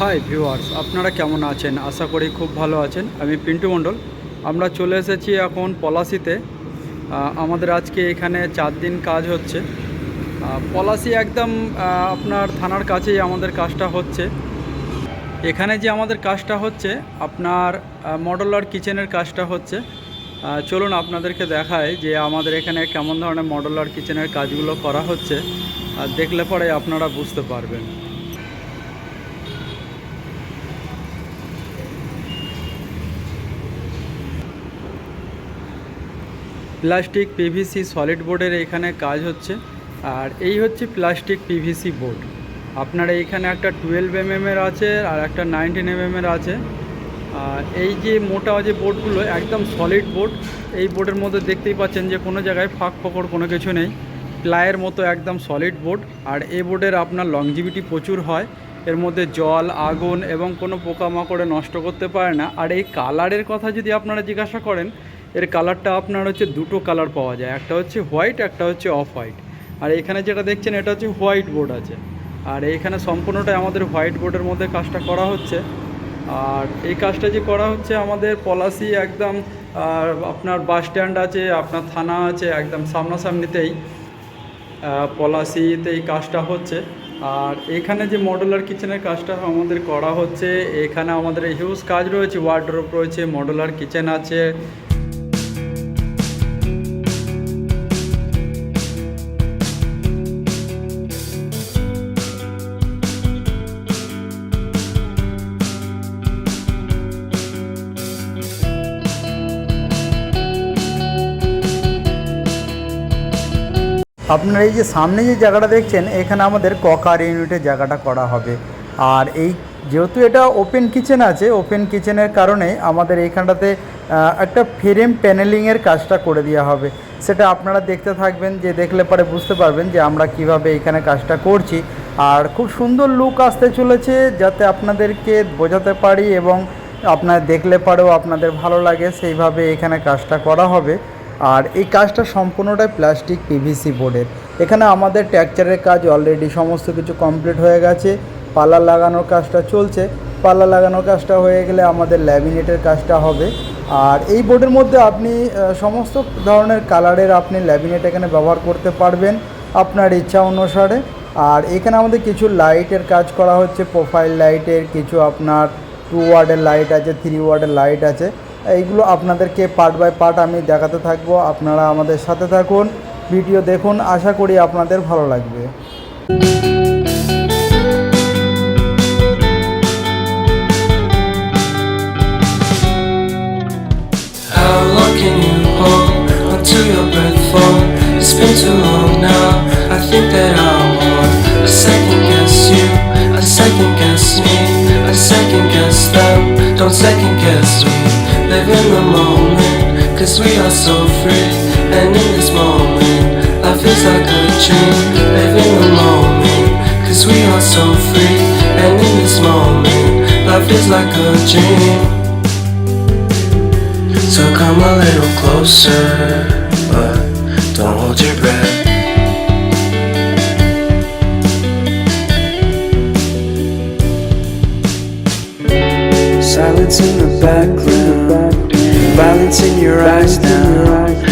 Hi viewers আপনারা কেমন আছেন? আশা করি খুব ভালো আছেন। আমি পিন্টু মণ্ডল। আমরা চলে এসেছি এখন পলাশিতে। আমাদের আজকে এখানে চার দিন কাজ হচ্ছে। পলাশি একদম আপনার থানার কাছেই আমাদের কাজটা হচ্ছে। এখানে যে আমাদের কাজটা হচ্ছে, আপনার মডেলার কিচেনের কাজটা হচ্ছে। চলুন আপনাদেরকে দেখায় যে আমাদের এখানে কেমন ধরনের মডেলার কিচেনের কাজগুলো করা হচ্ছে। আর দেখলে পরে আপনারা বুঝতে পারবেন। প্লাস্টিক পিভিসি সলিড বোর্ডের এখানে কাজ হচ্ছে। আর এই হচ্ছে প্লাস্টিক পিভিসি বোর্ড আপনার এইখানে একটা টুয়েলভ এম এর আছে আর একটা নাইনটিন এম এর আছে। আর এই যে মোটা যে বোর্ডগুলো একদম সলিড বোর্ড এই বোর্ডের মধ্যে দেখতেই পাচ্ছেন যে কোনো জায়গায় ফাঁক ফোকর কোনো কিছু নেই। প্লায়ের মতো একদম সলিড বোর্ড আর এই বোর্ডের আপনার লংজিভিটি প্রচুর হয়। এর মধ্যে জল, আগুন এবং কোনো পোকামাকড়ে নষ্ট করতে পারে না। আর এই কালারের কথা যদি আপনারা জিজ্ঞাসা করেন এর কালারটা আপনার হচ্ছে দুটো কালার পাওয়া যায়, একটা হচ্ছে হোয়াইট, একটা হচ্ছে অফ হোয়াইট। আর এখানে যেটা দেখছেন, এটা হচ্ছে হোয়াইট বোর্ড আছে। আর এইখানে সম্পূর্ণটাই আমাদের হোয়াইট বোর্ডের মধ্যে কাজটা করা হচ্ছে। আর এই কাজটা যে করা হচ্ছে, আমাদের পলাশি একদম আপনার বাস স্ট্যান্ড আছে, আপনার থানা আছে, একদম সামনাসামনিতেই পলাশিতে এই কাজটা হচ্ছে। আর এখানে যে মডুলার কিচেনের কাজটা আমাদের করা হচ্ছে, এখানে আমাদের হিউজ কাজ রয়েছে ওয়ার্ড্রোপ রয়েছে মডুলার কিচেন আছে আপনার এই যে সামনে যে জায়গাটা দেখছেন, এখানে আমাদের ককার ইউনিটের জায়গাটা করা হবে। আর এই যেহেতু এটা ওপেন কিচেন আছে ওপেন কিচেনের কারণে আমাদের এইখানটাতে একটা ফ্রেম প্যানেলিংয়ের কাজটা করে দেওয়া হবে। সেটা আপনারা দেখতে থাকবেন, যে দেখলে পরে বুঝতে পারবেন যে আমরা কীভাবে এখানে কাজটা করছি। আর খুব সুন্দর লুক আসতে চলেছে, যাতে আপনাদেরকে বোঝাতে পারি এবং আপনার দেখলে পরেও আপনাদের ভালো লাগে, সেইভাবে এখানে কাজটা করা হবে। আর এই কাজটা সম্পূর্ণটাই প্লাস্টিক পিভিসি বোর্ডের এখানে আমাদের ট্যাকচারের কাজ অলরেডি সমস্ত কিছু কমপ্লিট হয়ে গেছে। পাল্লা লাগানোর কাজটা চলছে। পাল্লা লাগানোর কাজটা হয়ে গেলে আমাদের ল্যামিনেটের কাজটা হবে। আর এই বোর্ডের মধ্যে আপনি সমস্ত ধরনের কালারের আপনি ল্যামিনেট এখানে ব্যবহার করতে পারবেন আপনার ইচ্ছা অনুসারে। আর এখানে আমাদের কিছু লাইটের কাজ করা হচ্ছে প্রোফাইল লাইটের কিছু আপনার টু ওয়ার্ডের লাইট আছে থ্রি ওয়ার্ডের লাইট আছে এইগুলো আপনাদেরকে পার্ট বাই পার্ট আমি দেখাতে থাকব, আপনারা আমাদের সাথে থাকুন ভিডিও দেখুন, আশা করি আপনাদের ভালো লাগবে How long can you hold until your breath falls? It's been too Don't second guess me. Live in the moment, cause we are so free. And in this moment, life is like a dream. Live in the moment, cause we are so free. And in this moment, life is like a dream. So come a little closer, but don't hold your breath. Silence in the background, violence in your eyes now.